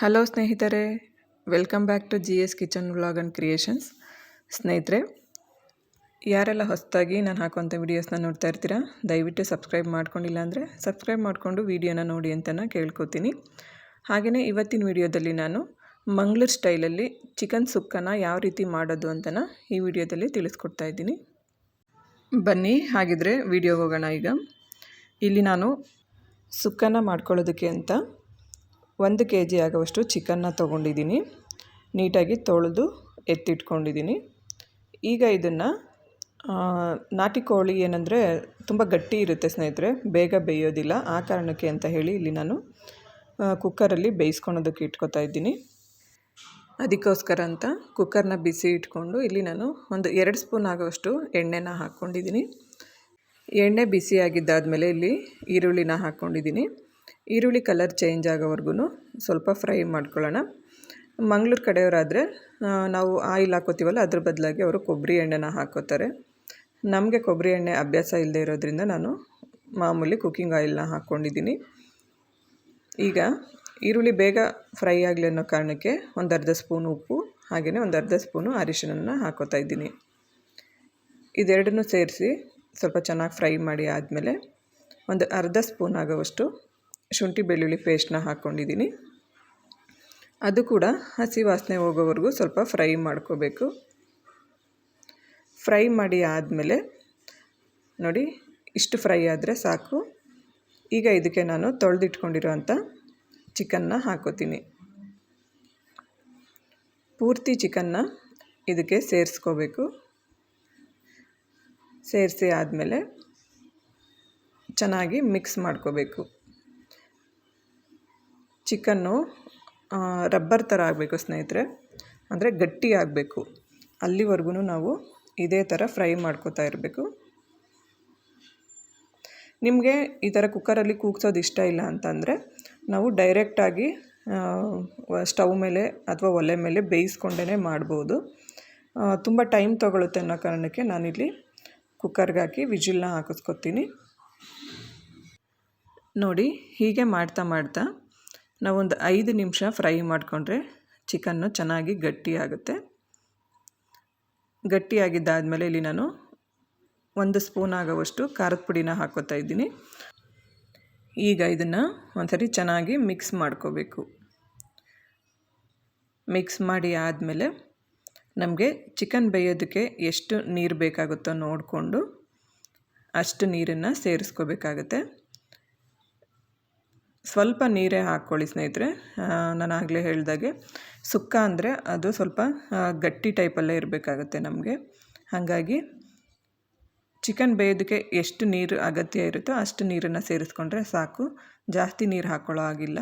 Hello ಸ್ನೇಹಿತರೆ, welcome back to G S kitchen vlog and creations. ಸ್ನೇಹಿತರೆ, ಯಾರೆಲ್ಲ ಹೊಸದಾಗಿ ನಾನು ಹಾಕುವಂಥ ವೀಡಿಯೋಸ್ನ ನೋಡ್ತಾ ಇರ್ತೀರಾ, ದಯವಿಟ್ಟು ಸಬ್ಸ್ಕ್ರೈಬ್ ಮಾಡ್ಕೊಂಡಿಲ್ಲ ಅಂದರೆ ಸಬ್ಸ್ಕ್ರೈಬ್ ಮಾಡಿಕೊಂಡು ವೀಡಿಯೋನ ನೋಡಿ ಅಂತ ಕೇಳ್ಕೊತೀನಿ. ಹಾಗೆಯೇ ಇವತ್ತಿನ ವಿಡಿಯೋದಲ್ಲಿ ನಾನು ಮಂಗ್ಳೂರು ಸ್ಟೈಲಲ್ಲಿ ಚಿಕನ್ ಸುಕ್ಕನ ಯಾವ ರೀತಿ ಮಾಡೋದು ಅಂತನ ಈ ವಿಡಿಯೋದಲ್ಲಿ ತಿಳಿಸ್ಕೊಡ್ತಾ ಇದ್ದೀನಿ. ಬನ್ನಿ, ಹಾಗಿದ್ರೆ ವಿಡಿಯೋಗೆ ಹೋಗೋಣ ಈಗ. ಇಲ್ಲಿ ನಾನು ಸುಕ್ಕನ ಮಾಡ್ಕೊಳ್ಳೋದಕ್ಕೆ ಅಂತ ಒಂದು ಕೆ ಜಿ ಆಗುವಷ್ಟು ಚಿಕನ್ನ ತೊಗೊಂಡಿದ್ದೀನಿ. ನೀಟಾಗಿ ತೊಳೆದು ಎತ್ತಿಟ್ಕೊಂಡಿದ್ದೀನಿ. ಈಗ ಇದನ್ನು ನಾಟಿ ಕೋಳಿ ಏನಂದರೆ ತುಂಬ ಗಟ್ಟಿ ಇರುತ್ತೆ ಸ್ನೇಹಿತರೆ, ಬೇಗ ಬೇಯೋದಿಲ್ಲ. ಆ ಕಾರಣಕ್ಕೆ ಅಂತ ಹೇಳಿ ಇಲ್ಲಿ ನಾನು ಕುಕ್ಕರಲ್ಲಿ ಬೇಯಿಸ್ಕೊಳೋದಕ್ಕೆ ಇಟ್ಕೊತಾ ಇದ್ದೀನಿ. ಅದಕ್ಕೋಸ್ಕರ ಅಂತ ಕುಕ್ಕರ್ನ ಬಿಸಿ ಇಟ್ಕೊಂಡು ಇಲ್ಲಿ ನಾನು ಒಂದು ಎರಡು ಸ್ಪೂನ್ ಆಗುವಷ್ಟು ಎಣ್ಣೆನ ಹಾಕ್ಕೊಂಡಿದ್ದೀನಿ. ಎಣ್ಣೆ ಬಿಸಿ ಆಗಿದ್ದಾದಮೇಲೆ ಇಲ್ಲಿ ಈರುಳ್ಳಿನ ಹಾಕ್ಕೊಂಡಿದ್ದೀನಿ. ಈರುಳ್ಳಿ ಕಲರ್ ಚೇಂಜ್ ಆಗೋವರೆಗೂ ಸ್ವಲ್ಪ ಫ್ರೈ ಮಾಡ್ಕೊಳ್ಳೋಣ. ಮಂಗಳೂರು ಕಡೆಯವರಾದರೆ ನಾವು ಆಯಿಲ್ ಹಾಕೋತೀವಲ್ಲ, ಅದ್ರ ಬದಲಾಗಿ ಅವರು ಕೊಬ್ಬರಿ ಎಣ್ಣೆನ ಹಾಕೋತಾರೆ. ನಮಗೆ ಕೊಬ್ಬರಿ ಎಣ್ಣೆ ಅಭ್ಯಾಸ ಇಲ್ಲದೆ ಇರೋದ್ರಿಂದ ನಾನು ಮಾಮೂಲಿ ಕುಕ್ಕಿಂಗ್ ಆಯಿಲ್ನ ಹಾಕ್ಕೊಂಡಿದ್ದೀನಿ. ಈಗ ಈರುಳ್ಳಿ ಬೇಗ ಫ್ರೈ ಆಗಲಿ ಅನ್ನೋ ಕಾರಣಕ್ಕೆ ಒಂದು ಅರ್ಧ ಸ್ಪೂನ್ ಉಪ್ಪು ಹಾಗೆಯೇ ಒಂದು ಅರ್ಧ ಸ್ಪೂನು ಅರಿಶಿಣನ ಹಾಕೋತಾ ಇದ್ದೀನಿ. ಇದೆರಡನ್ನೂ ಸೇರಿಸಿ ಸ್ವಲ್ಪ ಚೆನ್ನಾಗಿ ಫ್ರೈ ಮಾಡಿ ಆದಮೇಲೆ ಒಂದು ಅರ್ಧ ಸ್ಪೂನ್ ಆಗೋವಷ್ಟು ಶುಂಠಿ ಬೆಳ್ಳುಳ್ಳಿ ಪೇಸ್ಟ್ನ ಹಾಕ್ಕೊಂಡಿದ್ದೀನಿ ಅದು ಕೂಡ ಹಸಿ ವಾಸನೆ ಹೋಗೋವರೆಗೂ ಸ್ವಲ್ಪ ಫ್ರೈ ಮಾಡ್ಕೋಬೇಕು. ಫ್ರೈ ಮಾಡಿ ಆದಮೇಲೆ ನೋಡಿ ಇಷ್ಟು ಫ್ರೈ ಆದರೆ ಸಾಕು. ಈಗ ಇದಕ್ಕೆ ನಾನು ತೊಳೆದಿಟ್ಕೊಂಡಿರೋಂಥ ಚಿಕನ್ನ ಹಾಕೋತೀನಿ. ಪೂರ್ತಿ ಚಿಕನ್ನ ಇದಕ್ಕೆ ಸೇರಿಸ್ಕೋಬೇಕು. ಸೇರಿಸಿ ಆದಮೇಲೆ ಚೆನ್ನಾಗಿ ಮಿಕ್ಸ್ ಮಾಡ್ಕೋಬೇಕು. ಚಿಕನ್ನು ರಬ್ಬರ್ ಥರ ಆಗಬೇಕು ಸ್ನೇಹಿತರೆ. ಅಂದರೆ ಗಟ್ಟಿ ಆಗಬೇಕು. ಅಲ್ಲಿವರೆಗೂ ನಾವು ಇದೇ ಥರ ಫ್ರೈ ಮಾಡ್ಕೋತಾ ಇರಬೇಕು. ನಿಮಗೆ ಈ ಥರ ಕುಕ್ಕರಲ್ಲಿ ಕೂಗ್ಸೋದು ಇಷ್ಟ ಇಲ್ಲ ಅಂತಂದರೆ ನಾವು ಡೈರೆಕ್ಟಾಗಿ ಸ್ಟವ್ ಮೇಲೆ ಅಥವಾ ಒಲೆ ಮೇಲೆ ಬೇಯಿಸ್ಕೊಂಡೇ ಮಾಡ್ಬೋದು. ತುಂಬ ಟೈಮ್ ತೊಗೊಳುತ್ತೆ ಅನ್ನೋ ಕಾರಣಕ್ಕೆ ನಾನಿಲ್ಲಿ ಕುಕ್ಕರ್ಗೆ ಹಾಕಿ ವಿಜಿಲ್ನ ಹಾಕಿಸ್ಕೊತೀನಿ. ನೋಡಿ ಹೀಗೆ ಮಾಡ್ತಾ ಮಾಡ್ತಾ ನಾವೊಂದು ಐದು ನಿಮಿಷ ಫ್ರೈ ಮಾಡಿಕೊಂಡ್ರೆ ಚಿಕನ್ನು ಚೆನ್ನಾಗಿ ಗಟ್ಟಿಯಾಗುತ್ತೆ. ಗಟ್ಟಿಯಾಗಿದ್ದಾದಮೇಲೆ ಇಲ್ಲಿ ನಾನು ಒಂದು ಸ್ಪೂನ್ ಆಗೋವಷ್ಟು ಖಾರದ ಪುಡಿನ ಹಾಕೋತಾ ಇದ್ದೀನಿ. ಈಗ ಇದನ್ನು ಒಂದ್ಸರಿ ಚೆನ್ನಾಗಿ ಮಿಕ್ಸ್ ಮಾಡ್ಕೋಬೇಕು. ಮಿಕ್ಸ್ ಮಾಡಿ ಆದಮೇಲೆ ನಮಗೆ ಚಿಕನ್ ಬೇಯೋದಕ್ಕೆ ಎಷ್ಟು ನೀರು ಬೇಕಾಗುತ್ತೋ ನೋಡಿಕೊಂಡು ಅಷ್ಟು ನೀರನ್ನು ಸೇರಿಸ್ಕೋಬೇಕಾಗತ್ತೆ. ಸ್ವಲ್ಪ ನೀರೇ ಹಾಕ್ಕೊಳ್ಳಿ ಸ್ನೇಹಿತರೆ. ನಾನು ಆಗಲೇ ಹೇಳಿದಾಗೆ ಸುಕ್ಕ ಅಂದರೆ ಅದು ಸ್ವಲ್ಪ ಗಟ್ಟಿ ಟೈಪಲ್ಲೇ ಇರಬೇಕಾಗತ್ತೆ ನಮಗೆ. ಹಾಗಾಗಿ ಚಿಕನ್ ಬೇಯೋದಕ್ಕೆ ಎಷ್ಟು ನೀರು ಅಗತ್ಯ ಇರುತ್ತೋ ಅಷ್ಟು ನೀರನ್ನು ಸೇರಿಸ್ಕೊಂಡ್ರೆ ಸಾಕು. ಜಾಸ್ತಿ ನೀರು ಹಾಕ್ಕೊಳ್ಳೋ ಆಗಿಲ್ಲ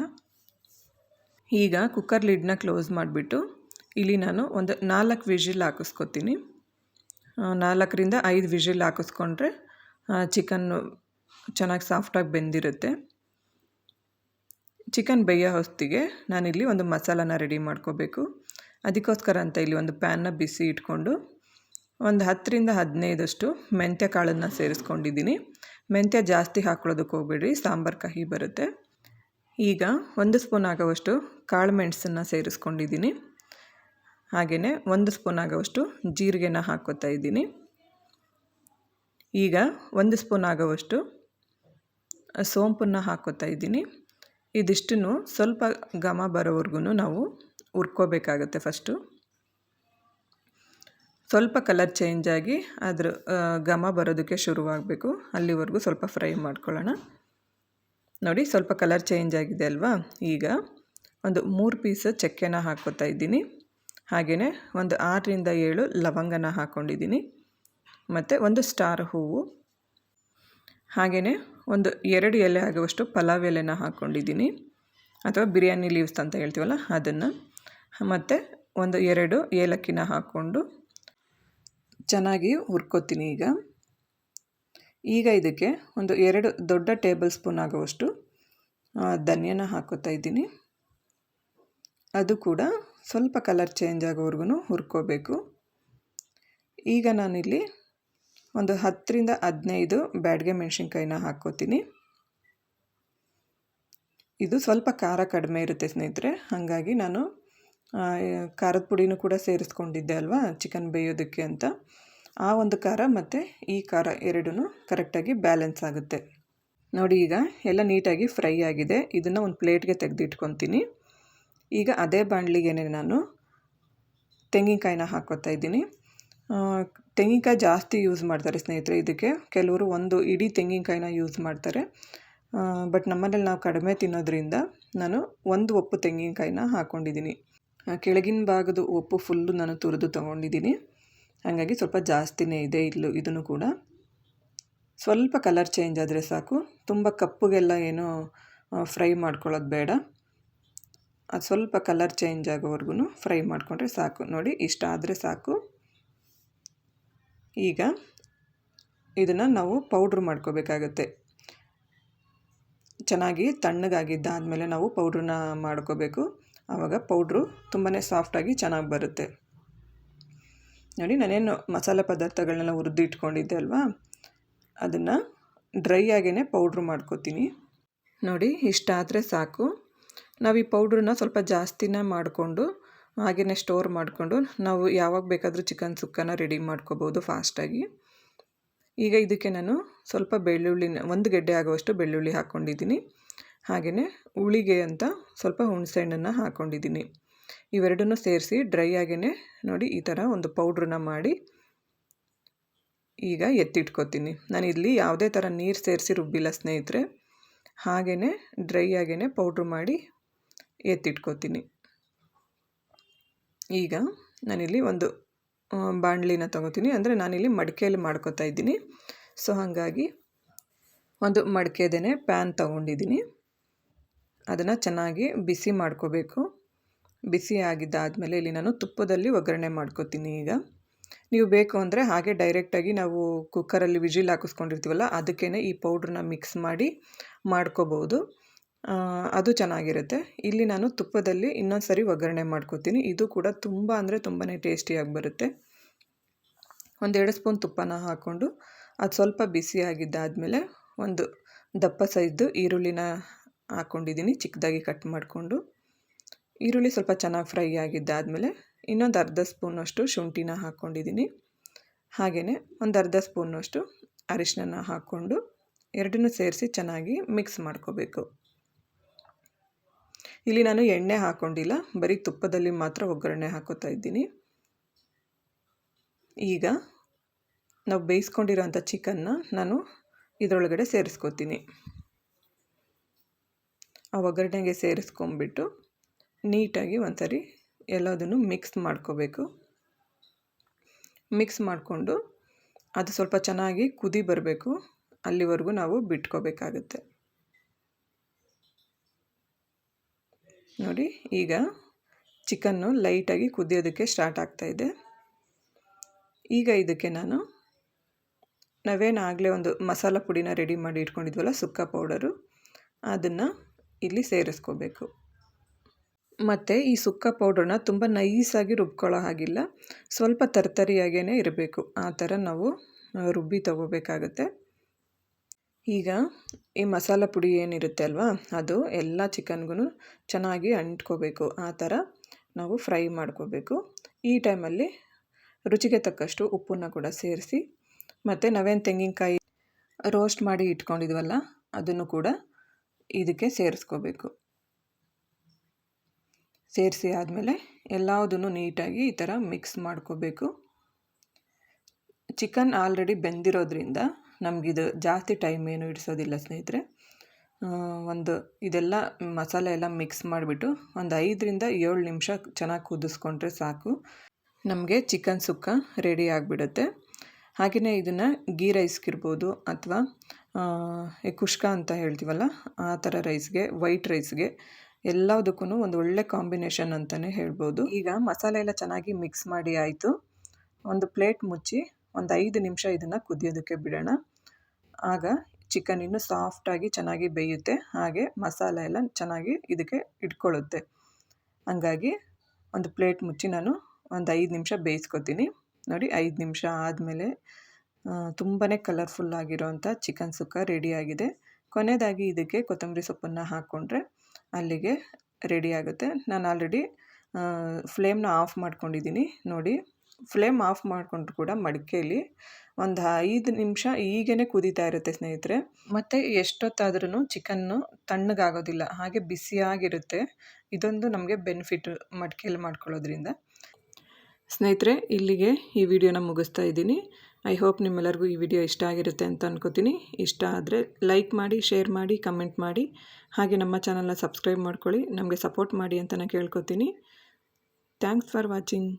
ಈಗ ಕುಕ್ಕರ್ ಲಿಡ್ನ ಕ್ಲೋಸ್ ಮಾಡಿಬಿಟ್ಟು ಇಲ್ಲಿ ನಾನು ಒಂದು ನಾಲ್ಕು ವಿಜಿಲ್ ಹಾಕಿಸ್ಕೊತೀನಿ. ನಾಲ್ಕರಿಂದ ಐದು ವಿಜಿಲ್ ಹಾಕಿಸ್ಕೊಂಡ್ರೆ ಚಿಕನ್ನು ಚೆನ್ನಾಗಿ ಸಾಫ್ಟಾಗಿ ಬೆಂದಿರುತ್ತೆ. ಚಿಕನ್ ಬೇಯೋ ಹೊತ್ತಿಗೆ ನಾನಿಲ್ಲಿ ಒಂದು ಮಸಾಲಾನ ರೆಡಿ ಮಾಡ್ಕೋಬೇಕು. ಅದಕ್ಕೋಸ್ಕರ ಅಂತ ಇಲ್ಲಿ ಒಂದು ಪ್ಯಾನ್ನ ಬಿಸಿ ಇಟ್ಕೊಂಡು ಒಂದು ಹತ್ತರಿಂದ ಹದಿನೈದಷ್ಟು ಮೆಂತ್ಯ ಕಾಳನ್ನು ಸೇರಿಸ್ಕೊಂಡಿದ್ದೀನಿ. ಮೆಂತ್ಯ ಜಾಸ್ತಿ ಹಾಕೊಳ್ಳೋದಕ್ಕೆ ಹೋಗಬೇಡ್ರಿ, ಸಾಂಬಾರು ಕಹಿ ಬರುತ್ತೆ. ಈಗ ಒಂದು ಸ್ಪೂನ್ ಆಗೋವಷ್ಟು ಕಾಳು ಮೆಣಸನ್ನು ಸೇರಿಸ್ಕೊಂಡಿದ್ದೀನಿ. ಹಾಗೆಯೇ ಒಂದು ಸ್ಪೂನ್ ಆಗೋವಷ್ಟು ಜೀರಿಗೆನ ಹಾಕೋತಾ ಇದ್ದೀನಿ. ಈಗ ಒಂದು ಸ್ಪೂನ್ ಆಗೋವಷ್ಟು ಸೋಂಪನ್ನು ಹಾಕೋತಾ ಇದ್ದೀನಿ. ಇದಿಷ್ಟನ್ನು ಸ್ವಲ್ಪ ಘಮ ಬರೋವರೆಗೂ ನಾವು ಹುರ್ಕೋಬೇಕಾಗತ್ತೆ ಫಸ್ಟು. ಸ್ವಲ್ಪ ಕಲರ್ ಚೇಂಜ್ ಆಗಿ ಅದ್ರ ಘಮ ಬರೋದಕ್ಕೆ ಶುರುವಾಗಬೇಕು. ಅಲ್ಲಿವರೆಗೂ ಸ್ವಲ್ಪ ಫ್ರೈ ಮಾಡ್ಕೊಳ್ಳೋಣ. ನೋಡಿ, ಸ್ವಲ್ಪ ಕಲರ್ ಚೇಂಜ್ ಆಗಿದೆ ಅಲ್ವಾ? ಈಗ ಒಂದು ಮೂರು ಪೀಸ್ ಚಕ್ಕೆನ ಹಾಕ್ಕೋತಾ ಇದ್ದೀನಿ. ಹಾಗೆಯೇ ಒಂದು ಆರರಿಂದ ಏಳು ಲವಂಗನ ಹಾಕ್ಕೊಂಡಿದ್ದೀನಿ ಮತ್ತು ಒಂದು ಸ್ಟಾರ್ ಹೂವು. ಹಾಗೆಯೇ ಒಂದು ಎರಡು ಎಲೆ ಆಗುವಷ್ಟು ಪಲಾವ್ ಎಲೆನ ಹಾಕ್ಕೊಂಡಿದ್ದೀನಿ ಅಥವಾ ಬಿರಿಯಾನಿ ಲೀವ್ಸ್ ಅಂತ ಹೇಳ್ತೀವಲ್ಲ ಅದನ್ನು. ಮತ್ತು ಒಂದು ಎರಡು ಏಲಕ್ಕಿನ ಹಾಕ್ಕೊಂಡು ಚೆನ್ನಾಗಿ ಹುರ್ಕೋತೀನಿ ಈಗ. ಈಗ ಇದಕ್ಕೆ ಒಂದು ಎರಡು ದೊಡ್ಡ ಟೇಬಲ್ ಸ್ಪೂನ್ ಆಗುವಷ್ಟು ಧನಿಯನ ಹಾಕೋತಾ ಇದ್ದೀನಿ. ಅದು ಕೂಡ ಸ್ವಲ್ಪ ಕಲರ್ ಚೇಂಜ್ ಆಗೋವರೆಗೂ ಹುರ್ಕೋಬೇಕು. ಈಗ ನಾನಿಲ್ಲಿ ಒಂದು ಹತ್ತರಿಂದ ಹದಿನೈದು ಬ್ಯಾಡ್ಗೆ ಮೆಣಸಿನ್ಕಾಯಿನ ಹಾಕ್ಕೋತೀನಿ. ಇದು ಸ್ವಲ್ಪ ಖಾರ ಕಡಿಮೆ ಇರುತ್ತೆ ಸ್ನೇಹಿತರೆ. ಹಾಗಾಗಿ ನಾನು ಖಾರದ ಪುಡಿನೂ ಕೂಡ ಸೇರಿಸ್ಕೊಂಡಿದ್ದೆ ಅಲ್ವಾ, ಚಿಕನ್ ಬೇಯೋದಕ್ಕೆ ಅಂತ. ಆ ಒಂದು ಖಾರ ಮತ್ತು ಈ ಖಾರ ಎರಡೂ ಕರೆಕ್ಟಾಗಿ ಬ್ಯಾಲೆನ್ಸ್ ಆಗುತ್ತೆ. ನೋಡಿ ಈಗ, ಎಲ್ಲ ನೀಟಾಗಿ ಫ್ರೈ ಆಗಿದೆ. ಇದನ್ನು ಒಂದು ಪ್ಲೇಟ್ಗೆ ತೆಗೆದಿಟ್ಕೊತೀನಿ. ಈಗ ಅದೇ ಬಾಣಲಿಗೆ ನಾನು ತೆಂಗಿನಕಾಯಿನ ಹಾಕ್ಕೋತಾ ಇದ್ದೀನಿ. ತೆಂಗಿನಕಾಯಿ ಜಾಸ್ತಿ ಯೂಸ್ ಮಾಡ್ತಾರೆ ಸ್ನೇಹಿತರೆ ಇದಕ್ಕೆ. ಕೆಲವರು ಒಂದು ಇಡೀ ತೆಂಗಿನಕಾಯಿನ ಯೂಸ್ ಮಾಡ್ತಾರೆ. ಬಟ್ ನಮ್ಮನೇಲಿ ನಾವು ಕಡಿಮೆ ತಿನ್ನೋದ್ರಿಂದ ನಾನು ಒಂದು ಒಪ್ಪು ತೆಂಗಿನಕಾಯಿನ ಹಾಕ್ಕೊಂಡಿದ್ದೀನಿ ಕೆಳಗಿನ ಭಾಗದ ಉಪ್ಪು ಫುಲ್ಲು ನಾನು ತುರಿದು ತೊಗೊಂಡಿದ್ದೀನಿ. ಹಾಗಾಗಿ ಸ್ವಲ್ಪ ಜಾಸ್ತಿನೇ ಇದೆ ಇಲ್ಲೂ ಇದನ್ನು ಕೂಡ. ಸ್ವಲ್ಪ ಕಲರ್ ಚೇಂಜ್ ಆದರೆ ಸಾಕು. ತುಂಬ ಕಪ್ಪುಗೆಲ್ಲ ಏನು ಫ್ರೈ ಮಾಡ್ಕೊಳ್ಳೋದು ಬೇಡ. ಅದು ಸ್ವಲ್ಪ ಕಲರ್ ಚೇಂಜ್ ಆಗೋವರೆಗೂ ಫ್ರೈ ಮಾಡಿಕೊಂಡ್ರೆ ಸಾಕು. ನೋಡಿ, ಇಷ್ಟ ಆದರೆ ಸಾಕು. ಈಗ ಇದನ್ನು ನಾವು ಪೌಡ್ರ್ ಮಾಡ್ಕೋಬೇಕಾಗತ್ತೆ. ಚೆನ್ನಾಗಿ ತಣ್ಣಗಾಗಿದ್ದಾದಮೇಲೆ ನಾವು ಪೌಡ್ರನ್ನ ಮಾಡ್ಕೋಬೇಕು. ಆವಾಗ ಪೌಡ್ರು ತುಂಬಾ ಸಾಫ್ಟಾಗಿ ಚೆನ್ನಾಗಿ ಬರುತ್ತೆ. ನೋಡಿ, ನಾನೇನು ಮಸಾಲೆ ಪದಾರ್ಥಗಳನ್ನೆಲ್ಲ ಹುರಿದು ಇಟ್ಕೊಂಡಿದ್ದೆ ಅಲ್ವಾ? ಅದನ್ನು ಡ್ರೈ ಆಗೇ ಪೌಡ್ರ್ ಮಾಡ್ಕೋತೀನಿ. ನೋಡಿ ಇಷ್ಟ ಆದರೆ ಸಾಕು. ನಾವು ಈ ಪೌಡ್ರನ್ನ ಸ್ವಲ್ಪ ಜಾಸ್ತಿನೇ ಮಾಡಿಕೊಂಡು ಹಾಗೆಯೇ ಸ್ಟೋರ್ ಮಾಡಿಕೊಂಡು ನಾವು ಯಾವಾಗ ಬೇಕಾದರೂ ಚಿಕನ್ ಸುಕ್ಕನ ರೆಡಿ ಮಾಡ್ಕೋಬೋದು ಫಾಸ್ಟಾಗಿ ಈಗ ಇದಕ್ಕೆ ನಾನು ಸ್ವಲ್ಪ ಬೆಳ್ಳುಳ್ಳಿನ ಒಂದು ಗೆಡ್ಡೆ ಆಗುವಷ್ಟು ಬೆಳ್ಳುಳ್ಳಿ ಹಾಕ್ಕೊಂಡಿದ್ದೀನಿ. ಹಾಗೆಯೇ ಉಳಿಗೆ ಅಂತ ಸ್ವಲ್ಪ ಹುಣಸೆಹಣ್ಣನ್ನು ಹಾಕ್ಕೊಂಡಿದ್ದೀನಿ. ಇವೆರಡನ್ನೂ ಸೇರಿಸಿ ಡ್ರೈ ಆಗೇ ನೋಡಿ ಈ ಥರ ಒಂದು ಪೌಡ್ರನ್ನ ಮಾಡಿ ಈಗ ಎತ್ತಿಟ್ಕೋತೀನಿ. ನಾನು ಇಲ್ಲಿ ಯಾವುದೇ ಥರ ನೀರು ಸೇರಿಸಿ ರುಬ್ಬಿಲ್ಲ ಸ್ನೇಹಿತರೆ. ಹಾಗೆಯೇ ಡ್ರೈ ಆಗೇ ಪೌಡ್ರ್ ಮಾಡಿ ಎತ್ತಿಟ್ಕೋತೀನಿ. ಈಗ ನಾನಿಲ್ಲಿ ಒಂದು ಬಾಣಲಿನ ತೊಗೋತೀನಿ. ಅಂದರೆ ನಾನಿಲ್ಲಿ ಮಡಿಕೆಯಲ್ಲಿ ಮಾಡ್ಕೋತಾ ಇದ್ದೀನಿ. ಸೊ, ಹಾಗಾಗಿ ಒಂದು ಮಡಿಕೆದೇ ಪ್ಯಾನ್ ತೊಗೊಂಡಿದ್ದೀನಿ. ಅದನ್ನು ಚೆನ್ನಾಗಿ ಬಿಸಿ ಮಾಡ್ಕೋಬೇಕು. ಬಿಸಿ ಆಗಿದ್ದಾದಮೇಲೆ ಇಲ್ಲಿ ನಾನು ತುಪ್ಪದಲ್ಲಿ ಒಗ್ಗರಣೆ ಮಾಡ್ಕೋತೀನಿ ಈಗ. ನೀವು ಬೇಕು ಅಂದರೆ ಹಾಗೆ ಡೈರೆಕ್ಟಾಗಿ ನಾವು ಕುಕ್ಕರಲ್ಲಿ ವಿಜಿಲ್ ಹಾಕಿಸ್ಕೊಂಡಿರ್ತೀವಲ್ಲ ಅದಕ್ಕೇ ಈ ಪೌಡ್ರನ್ನ ಮಿಕ್ಸ್ ಮಾಡಿ ಮಾಡ್ಕೋಬೋದು. ಅದು ಚೆನ್ನಾಗಿರುತ್ತೆ. ಇಲ್ಲಿ ನಾನು ತುಪ್ಪದಲ್ಲಿ ಇನ್ನೊಂದು ಸರಿ ಒಗ್ಗರಣೆ ಮಾಡ್ಕೋತೀನಿ. ಇದು ಕೂಡ ತುಂಬ ಅಂದರೆ ತುಂಬಾ ಟೇಸ್ಟಿಯಾಗಿ ಬರುತ್ತೆ. ಒಂದೆರಡು ಸ್ಪೂನ್ ತುಪ್ಪನ ಹಾಕ್ಕೊಂಡು ಅದು ಸ್ವಲ್ಪ ಬಿಸಿಯಾಗಿದ್ದಾದಮೇಲೆ ಒಂದು ದಪ್ಪ ಸೈಜ್ದು ಈರುಳ್ಳಿನ ಹಾಕ್ಕೊಂಡಿದ್ದೀನಿ. ಚಿಕ್ಕದಾಗಿ ಕಟ್ ಮಾಡಿಕೊಂಡು. ಈರುಳ್ಳಿ ಸ್ವಲ್ಪ ಚೆನ್ನಾಗಿ ಫ್ರೈ ಆಗಿದ್ದಾದಮೇಲೆ ಇನ್ನೊಂದು ಅರ್ಧ ಸ್ಪೂನಷ್ಟು ಶುಂಠಿನ ಹಾಕ್ಕೊಂಡಿದ್ದೀನಿ. ಹಾಗೆಯೇ ಒಂದು ಅರ್ಧ ಸ್ಪೂನಷ್ಟು ಅರಿಶಿನ ಹಾಕ್ಕೊಂಡು ಎರಡನ್ನೂ ಸೇರಿಸಿ ಚೆನ್ನಾಗಿ ಮಿಕ್ಸ್ ಮಾಡ್ಕೋಬೇಕು. ಇಲ್ಲಿ ನಾನು ಎಣ್ಣೆ ಹಾಕ್ಕೊಂಡಿಲ್ಲ ಬರೀ ತುಪ್ಪದಲ್ಲಿ ಮಾತ್ರ ಒಗ್ಗರಣೆ ಹಾಕೋತಾ ಇದ್ದೀನಿ. ಈಗ ನಾವು ಬೇಯಿಸ್ಕೊಂಡಿರೋಂಥ ಚಿಕನ್ನ ನಾನು ಇದರೊಳಗಡೆ ಸೇರಿಸ್ಕೋತೀನಿ. ಆ ಒಗ್ಗರಣೆಗೆ ಸೇರಿಸ್ಕೊಂಬಿಟ್ಟು ನೀಟಾಗಿ ಒಂದ್ಸರಿ ಎಲ್ಲದನ್ನು ಮಿಕ್ಸ್ ಮಾಡ್ಕೋಬೇಕು. ಮಿಕ್ಸ್ ಮಾಡಿಕೊಂಡು ಅದು ಸ್ವಲ್ಪ ಚೆನ್ನಾಗಿ ಕುದಿ ಬರಬೇಕು, ಅಲ್ಲಿವರೆಗೂ ನಾವು ಬಿಟ್ಕೋಬೇಕಾಗುತ್ತೆ. ನೋಡಿ, ಈಗ ಚಿಕನ್ನು ಲೈಟಾಗಿ ಕುದಿಯೋದಕ್ಕೆ ಸ್ಟಾರ್ಟ್ ಆಗ್ತಾಯಿದೆ ಈಗ ಇದಕ್ಕೆ ನಾನು ನಾವೇನು ಆಗಲೇ ಒಂದು ಮಸಾಲ ಪುಡಿನ ರೆಡಿ ಮಾಡಿ ಇಟ್ಕೊಂಡಿದ್ವಲ್ಲ, ಸುಕ್ಕ ಪೌಡರು, ಅದನ್ನು ಇಲ್ಲಿ ಸೇರಿಸ್ಕೋಬೇಕು. ಮತ್ತು ಈ ಸುಕ್ಕ ಪೌಡ್ರನ್ನ ತುಂಬ ನೈಸಾಗಿ ರುಬ್ಕೊಳ್ಳೋ ಹಾಗಿಲ್ಲ, ಸ್ವಲ್ಪ ತರ್ತರಿಯಾಗೇ ಇರಬೇಕು. ಆ ಥರ ನಾವು ರುಬ್ಬಿ ತಗೋಬೇಕಾಗತ್ತೆ. ಈಗ ಈ ಮಸಾಲ ಪುಡಿ ಏನಿರುತ್ತೆ ಅಲ್ವಾ? ಅದು ಎಲ್ಲ ಚಿಕನ್ಗೂ ಚೆನ್ನಾಗಿ ಅಂಟ್ಕೋಬೇಕು. ಆ ಥರ ನಾವು ಫ್ರೈ ಮಾಡ್ಕೋಬೇಕು. ಈ ಟೈಮಲ್ಲಿ ರುಚಿಗೆ ತಕ್ಕಷ್ಟು ಉಪ್ಪನ್ನು ಕೂಡ ಸೇರಿಸಿ, ಮತ್ತು ನಾವೇನು ತೆಂಗಿನಕಾಯಿ ರೋಸ್ಟ್ ಮಾಡಿ ಇಟ್ಕೊಂಡಿದ್ವಲ್ಲ, ಅದನ್ನು ಕೂಡ ಇದಕ್ಕೆ ಸೇರಿಸ್ಕೋಬೇಕು. ಸೇರಿಸಿ ಆದಮೇಲೆ ಎಲ್ಲದನ್ನು ನೀಟಾಗಿ ಈ ಥರ ಮಿಕ್ಸ್ ಮಾಡ್ಕೋಬೇಕು. ಚಿಕನ್ ಆಲ್ರೆಡಿ ಬೆಂದಿರೋದ್ರಿಂದ ನಮಗಿದು ಜಾಸ್ತಿ ಟೈಮ್ ಏನು ಹಿಡಿಸೋದಿಲ್ಲ ಸ್ನೇಹಿತರೆ. ಒಂದು ಇದೆಲ್ಲ ಮಸಾಲೆ ಎಲ್ಲ ಮಿಕ್ಸ್ ಮಾಡಿಬಿಟ್ಟು ಒಂದು ಐದರಿಂದ ಏಳು ನಿಮಿಷ ಚೆನ್ನಾಗಿ ಕುದಿಸ್ಕೊಂಡ್ರೆ ಸಾಕು. ನಮಗೆ ಚಿಕನ್ ಸುಕ್ಕ ರೆಡಿ ಆಗಿಬಿಡುತ್ತೆ. ಹಾಗೆಯೇ ಇದನ್ನು ಗೀ ರೈಸ್ಗಿರ್ಬೋದು ಅಥವಾ ಕುಷ್ಕ ಅಂತ ಹೇಳ್ತೀವಲ್ಲ, ಆ ಥರ ರೈಸ್ಗೆ ವೈಟ್ ರೈಸ್ಗೆ ಎಲ್ಲದಕ್ಕೂ ಒಂದು ಒಳ್ಳೆ ಕಾಂಬಿನೇಷನ್ ಅಂತಲೇ ಹೇಳ್ಬೋದು. ಈಗ ಮಸಾಲೆ ಎಲ್ಲ ಚೆನ್ನಾಗಿ ಮಿಕ್ಸ್ ಮಾಡಿ ಆಯಿತು. ಒಂದು ಪ್ಲೇಟ್ ಮುಚ್ಚಿ ಒಂದು ಐದು ನಿಮಿಷ ಇದನ್ನು ಕುದಿಯೋದಕ್ಕೆ ಬಿಡೋಣ. ಆಗ ಚಿಕನ್ ಇನ್ನೂ ಸಾಫ್ಟಾಗಿ ಚೆನ್ನಾಗಿ ಬೇಯುತ್ತೆ. ಹಾಗೆ ಮಸಾಲೆ ಎಲ್ಲ ಚೆನ್ನಾಗಿ ಇದಕ್ಕೆ ಇಟ್ಕೊಳ್ಳುತ್ತೆ. ಹಂಗಾಗಿ ಒಂದು ಪ್ಲೇಟ್ ಮುಚ್ಚಿ ನಾನು ಒಂದು ಐದು ನಿಮಿಷ ಬೇಯಿಸ್ಕೊತೀನಿ. ನೋಡಿ ಐದು ನಿಮಿಷ ಆದಮೇಲೆ ತುಂಬಾ ಕಲರ್ಫುಲ್ ಆಗಿರೋವಂಥ ಚಿಕನ್ ಸುಕ್ಕ ರೆಡಿಯಾಗಿದೆ ಕೊನೆಯದಾಗಿ ಇದಕ್ಕೆ ಕೊತ್ತಂಬರಿ ಸೊಪ್ಪನ್ನು ಹಾಕ್ಕೊಂಡ್ರೆ ಅಲ್ಲಿಗೆ ರೆಡಿ ಆಗುತ್ತೆ. ನಾನು ಆಲ್ರೆಡಿ ಫ್ಲೇಮ್ನ ಆಫ್ ಮಾಡ್ಕೊಂಡಿದ್ದೀನಿ. ನೋಡಿ. ಫ್ಲೇಮ್ ಆಫ್ ಮಾಡಿಕೊಂಡ್ರು ಕೂಡ ಮಡಿಕೆಯಲ್ಲಿ ಒಂದು ಐದು ನಿಮಿಷ ಹೀಗೇ ಕುದೀತಾ ಇರುತ್ತೆ ಸ್ನೇಹಿತರೆ. ಮತ್ತು ಎಷ್ಟೊತ್ತಾದ್ರೂ ಚಿಕನ್ನು ತಣ್ಣಗಾಗೋದಿಲ್ಲ, ಹಾಗೆ ಬಿಸಿಯಾಗಿರುತ್ತೆ. ಇದೊಂದು ನಮಗೆ ಬೆನಿಫಿಟ್ ಮಡಿಕೆಯಲ್ಲಿ ಮಾಡ್ಕೊಳ್ಳೋದ್ರಿಂದ. ಸ್ನೇಹಿತರೆ, ಇಲ್ಲಿಗೆ ಈ ವಿಡಿಯೋನ ಮುಗಿಸ್ತಾ ಇದ್ದೀನಿ. ಐ ಹೋಪ್ ನಿಮ್ಮೆಲ್ಲರಿಗೂ ಈ ವಿಡಿಯೋ ಇಷ್ಟ ಆಗಿರುತ್ತೆ ಅಂತ ಅನ್ಕೋತೀನಿ. ಇಷ್ಟ ಆದರೆ ಲೈಕ್ ಮಾಡಿ, ಶೇರ್ ಮಾಡಿ, ಕಮೆಂಟ್ ಮಾಡಿ. ಹಾಗೆ ನಮ್ಮ ಚಾನಲ್ನ ಸಬ್ಸ್ಕ್ರೈಬ್ ಮಾಡ್ಕೊಳ್ಳಿ. ನಮಗೆ ಸಪೋರ್ಟ್ ಮಾಡಿ ಅಂತ ನಾನು ಕೇಳ್ಕೊತೀನಿ. Thanks for watching.